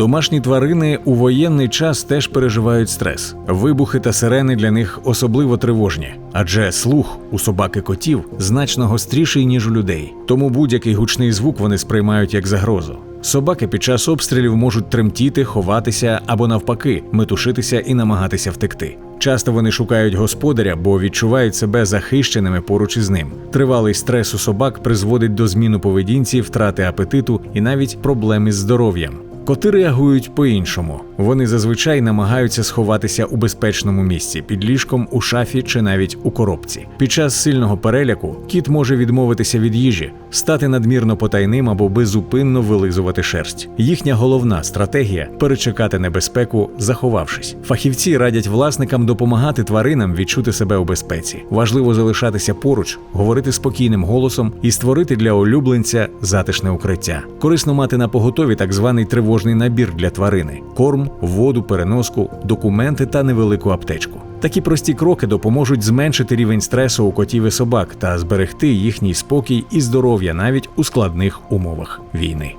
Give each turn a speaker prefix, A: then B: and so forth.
A: Домашні тварини у воєнний час теж переживають стрес. Вибухи та сирени для них особливо тривожні, адже слух у собаки котів значно гостріший, ніж у людей. Тому будь-який гучний звук вони сприймають як загрозу. Собаки під час обстрілів можуть тремтіти, ховатися або навпаки, метушитися і намагатися втекти. Часто вони шукають господаря, бо відчувають себе захищеними поруч із ним. Тривалий стрес у собак призводить до зміни поведінці, втрати апетиту і навіть проблем із здоров'ям. Коти реагують по-іншому. Вони зазвичай намагаються сховатися у безпечному місці під ліжком, у шафі чи навіть у коробці. Під час сильного переляку кіт може відмовитися від їжі, стати надмірно потайним або безупинно вилизувати шерсть. Їхня головна стратегія перечекати небезпеку, заховавшись. Фахівці радять власникам допомагати тваринам відчути себе у безпеці. Важливо залишатися поруч, говорити спокійним голосом і створити для улюбленця затишне укриття. Корисно мати на поготові так званий тривожний набір для тварини: корм, воду, переноску, документи та невелику аптечку. Такі прості кроки допоможуть зменшити рівень стресу у котів і собак та зберегти їхній спокій і здоров'я навіть у складних умовах війни.